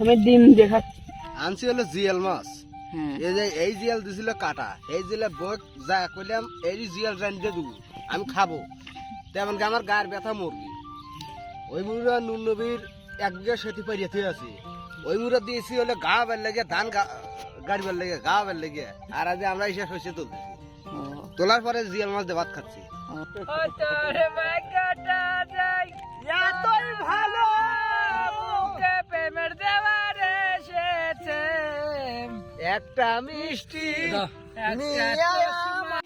আমি ডিম দেখাচ্ছি আনছি হলো জিয়াল মাছ। হ্যাঁ। এই যে এই জিয়াল দিছিল কাটা। এই জিলে বহুত যা কইলাম এই জিয়াল দেবো। আমি খাব। তেমন কি আমার গায়ের ব্যথা মরবি ওই মুড়া নুন নবীর এক বিঘা সেটি পারিয়ে থুয়ে আছে। ওই মুড়া দিয়েছি হলে গা বের লেগে ধান গা- গাড়ি বের লেগে গা বের লেগে। আর আজ আমরা এসে শস্য তুলতেছি তোলার পরে জিয়াল মাছ দিয়ে ভাত খাচ্ছি। একটা মিষ্টি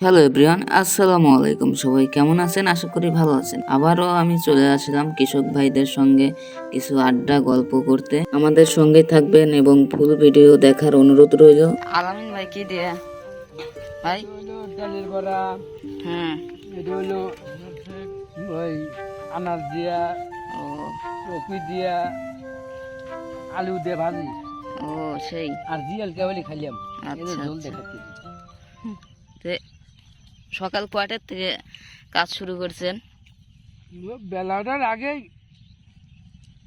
হ্যালো এভরিওয়ান আসসালামু আলাইকুম। সবাই কেমন আছেন? আশা করি ভালো আছেন। আবারও আমি চলে আসলাম কৃষক ভাইদের সঙ্গে কিছু আড্ডা গল্প করতে। আমাদের সঙ্গে থাকবেন এবং ফুল ভিডিও দেখার অনুরোধ রইল। আলামিন ভাই কি দিয়ে? ভাই? ডালের বড়া হুম। এটা হলো ওই আনার দিয়া ও। কপি দিয়া আলু দিয়ে ভাজি। ও সেই। আর জিয়াল কেবলই খাইলাম আচ্ছা, ঝোল আচ্ছা। দেখাচ্ছি। তে সকাল কয়টার থেকে কাজ শুরু করছেন? বেলাটার আগে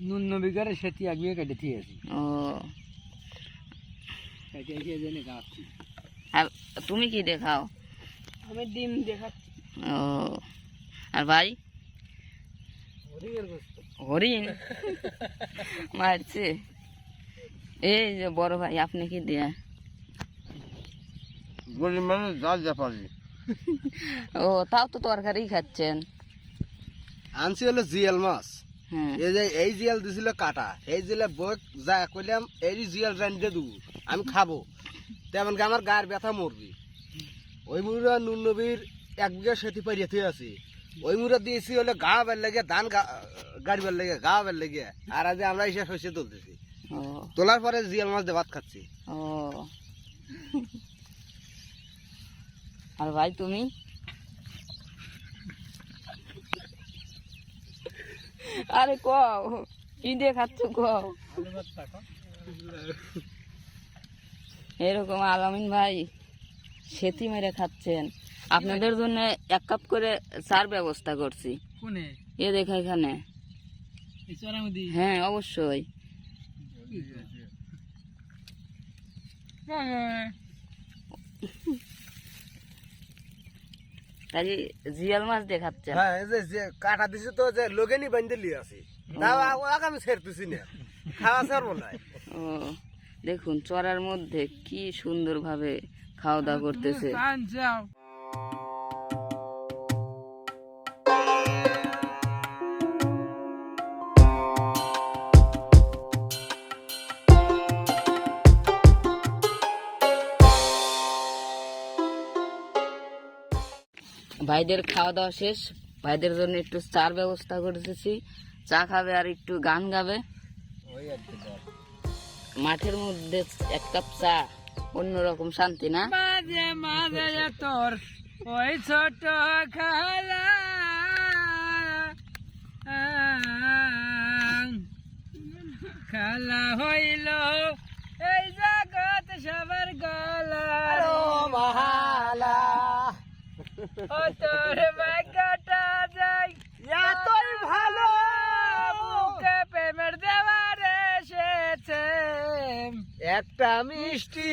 নুন নবিকারে সেটি আগিয়ে কেটে দিয়েছি ও। আর তুমি কি দেখাও? আমি ডিম দেখাচ্ছি। ও আর ভাই? হরিণ? মারছে। এই যে বড় ভাই আপনি কি দেয়া? গরিব মানুষ যা যা পারি ও তাও তো তরকারি খাচ্ছেন। আনছি হলো জিয়াল মাছ। হ্যাঁ। এই যে এই জিয়াল দিছিল কাটা। এই জিলে বহুত যা কইলাম এই জিয়াল রান দিয়ে দেবো। আমি খাব। তেমন কি আমার গায়ের ব্যথা মরবি। ওই মুড়া নুন নবীর এক বিঘা সেটি পারিয়ে থুয়ে আছে। ওই মুড়া দিয়েছি হলে গা বের লেগে ধান গা- গাড়ি বের লেগে গা বের লেগে আর আজ আমরা এসে শস্য তুলতেছি। ও। তোলার পরে জিয়াল মাছ দিয়ে ভাত খাচ্ছি। ও। আর ভাই তুমি? আরে কও কি দিয়ে খাচ্ছ কও? এরকম আলামিন ভাই সেতি মেরে খাচ্ছেন। আপনাদের জন্য এক কাপ করে চার ব্যবস্থা করছি। কোনে? এ দেখা এখানে। হ্যাঁ অবশ্যই। তাই জিয়াল মাছ দেখাচ্ছেন হ্যাঁ এই যে- কাটা দিছি তো যে লোকেনি বান্ধে লিয়ে আছি। তাও ওকে আমি ছেড়তেছি না। খাওয়া ছাড়বো না। ও দেখুন চড়ার মধ্যে কি সুন্দরভাবে খাওয়া দাওয়া করতেছে। ভাইদের খাওয়া দাওয়া শেষ। ভাইদের জন্য একটু চার ব্যবস্থা করেছি চা খাবে আর একটু গান গাবে। মাঠের মধ্যে এক কাপ চা, অন্যরকম শান্তি না? মাঝে মাঝে তোর ওই ছোট খালা খালা হইল। তোর ভাগ্যটা যাই। এতই ভালো! মুখে প্রেমের দেওয়ার এসেছে। একটা মিষ্টি।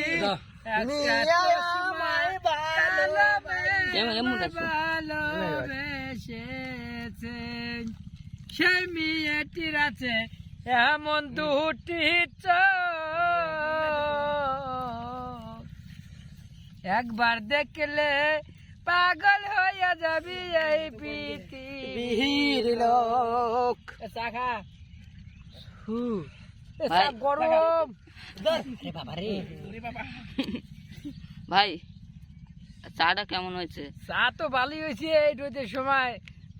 ভালোবেসেছে। সে মেয়েটির আছে এমন দুটি চোখ। একবার দেখলে পাগল হইয়া যাবি এই পৃথিবীর লোক। শাখা হু। ভাই। গরম। ভাই চাটা কেমন হয়েছে? চা তো ভালোই হয়েছে এই রোদের সময়।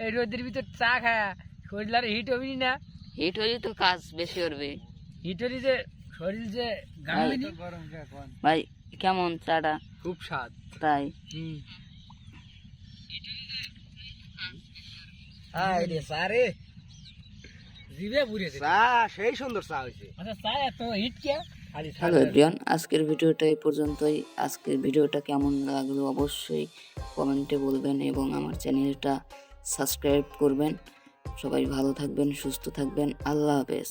এই রোদের ভিতর চা খায়া শরীর আর হিট হবি না। হিট হলে তো কাজ বেশি করবে। হিট হলি যে শরীর যে ভাই কেমন চাটা? খুব স্বাদ। তাই। হুম। হাই সারে জিভে পুড়েছে চা সেই সুন্দর চা হয়েছে। আচ্ছা চা এত হিট কে? হ্যালো এভরিওয়ান আজকের ভিডিওটা এই পর্যন্তই। আজকের ভিডিওটা কেমন লাগল অবশ্যই কমেন্টে বলবেন এবং আমার চ্যানেলটা সাবস্ক্রাইব করবেন। সবাই ভালো থাকবেন সুস্থ থাকবেন। আল্লাহ হাফেজ।